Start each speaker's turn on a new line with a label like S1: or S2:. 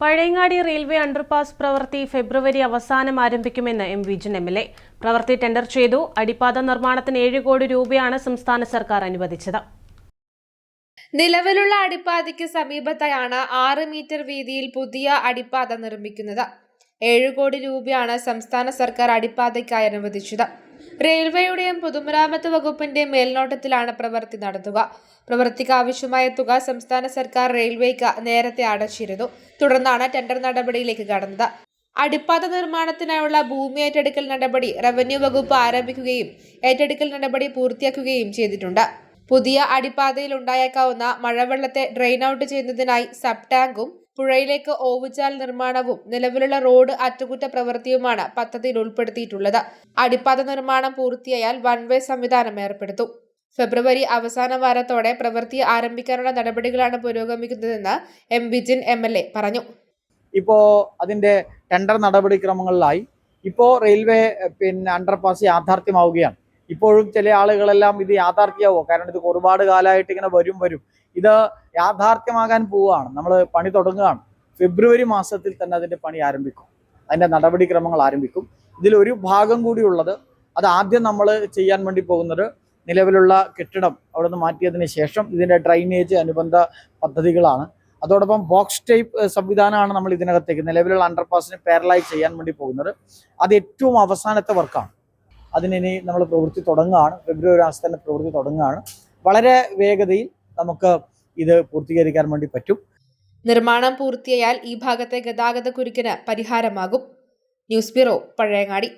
S1: Pazhayangadi railway underpass പ്രവൃത്തി ഫെബ്രുവരി അവസാനം ആരംഭിക്കുമെന്ന് M Vijin M L A. പ്രവൃത്തി ടെൻഡർ ചെയ്തു. അടിപ്പാത നിർമ്മാണത്തിന് ഏഴ് കോടി രൂപയാണ് സംസ്ഥാന സർക്കാർ അനുവദിച്ചത്.
S2: നിലവിലുള്ള അടിപ്പാതയ്ക്ക് സമീപത്തായാണ് ആറ് മീറ്റർ വീതിയിൽ പുതിയ അടിപ്പാത നിർമ്മിക്കുന്നത്. ഏഴ് കോടി രൂപയാണ് സംസ്ഥാന സർക്കാർ അടിപ്പാതയ്ക്കായി അനുവദിച്ചത്. റെയിൽവേയുടെയും പൊതുമരാമത്ത് വകുപ്പിന്റെ മേൽനോട്ടത്തിലാണ് പ്രവൃത്തി നടത്തുക. പ്രവൃത്തിക്ക് ആവശ്യമായ തുക സംസ്ഥാന സർക്കാർ റെയിൽവേക്ക് നേരത്തെ അടച്ചിരുന്നു. തുടർന്നാണ് ടെൻഡർ നടപടിയിലേക്ക് കടന്നത്. അടിപ്പാത നിർമ്മാണത്തിനായുള്ള ഭൂമി ഏറ്റെടുക്കൽ നടപടി റവന്യൂ വകുപ്പ് ആരംഭിക്കുകയും ഏറ്റെടുക്കൽ നടപടി പൂർത്തിയാക്കുകയും ചെയ്തിട്ടുണ്ട്. പുതിയ അടിപ്പാതയിലുണ്ടായേക്കാവുന്ന മഴവെള്ളത്തെ ഡ്രെയിൻ ഔട്ട് ചെയ്യുന്നതിനായി സബ് ടാങ്കും പുഴയിലേക്ക് ഓവുചാൽ നിർമ്മാണവും നിലവിലുള്ള റോഡ് അറ്റകുറ്റ പ്രവൃത്തിയുമാണ് പദ്ധതിയിൽ ഉൾപ്പെടുത്തിയിട്ടുള്ളത്. അടിപ്പാത നിർമ്മാണം പൂർത്തിയായാൽ വൺ വേ സംവിധാനം ഏർപ്പെടുത്തും. ഫെബ്രുവരി അവസാന വാരത്തോടെ പ്രവൃത്തി ആരംഭിക്കാനുള്ള നടപടികളാണ് പുരോഗമിക്കുന്നതെന്ന് M Vijin M L A പറഞ്ഞു.
S3: ഇപ്പോ അതിന്റെ ടെൻഡർ നടപടിക്രമങ്ങളിലായി. ഇപ്പോ റെയിൽവേ പിന്നെ അണ്ടർപാസ് യാഥാർത്ഥ്യമാവുകയാണ്. ഇപ്പോഴും ചില ആളുകളെല്ലാം ഇത് യാഥാർത്ഥ്യമാവോ കാരണം ഇത് ഒരുപാട് കാലമായിട്ട് ഇങ്ങനെ വരും വരും. ഇത് യാഥാർത്ഥ്യമാകാൻ പോവുകയാണ്. നമ്മൾ പണി തുടങ്ങുകയാണ്. ഫെബ്രുവരി മാസത്തിൽ തന്നെ അതിന്റെ പണി ആരംഭിക്കും. അതിന്റെ നടപടിക്രമങ്ങൾ ആരംഭിക്കും. ഇതിലൊരു ഭാഗം കൂടിയുള്ളത് അത് ആദ്യം നമ്മൾ ചെയ്യാൻ വേണ്ടി പോകുന്നത് നിലവിലുള്ള കെട്ടിടം അവിടെ നിന്ന് മാറ്റിയതിന് ശേഷം ഇതിന്റെ ഡ്രൈനേജ് അനുബന്ധ പദ്ധതികളാണ്. അതോടൊപ്പം ബോക്സ് ടൈപ്പ് സംവിധാനമാണ് നമ്മൾ ഇതിനകത്തേക്ക് നിലവിലുള്ള അണ്ടർപാസിന് പാരലൈസ് ചെയ്യാൻ വേണ്ടി പോകുന്നത്. അത് ഏറ്റവും അവസാനത്തെ വർക്കാണ് അതിനി നമ്മൾ പ്രവൃത്തി തുടങ്ങുകയാണ്. ഫെബ്രുവരി മാസത്തിൽ തന്നെ പ്രവൃത്തി തുടങ്ങുകയാണ്. വളരെ വേഗതയിൽ നമുക്ക് ഇത് പൂർത്തീകരിക്കാൻ വേണ്ടി പറ്റും.
S2: നിർമ്മാണം പൂർത്തിയായാൽ ഈ ഭാഗത്തെ ഗതാഗത കുരുക്കിന് പരിഹാരമാകും. News bureau Pazhayangadi.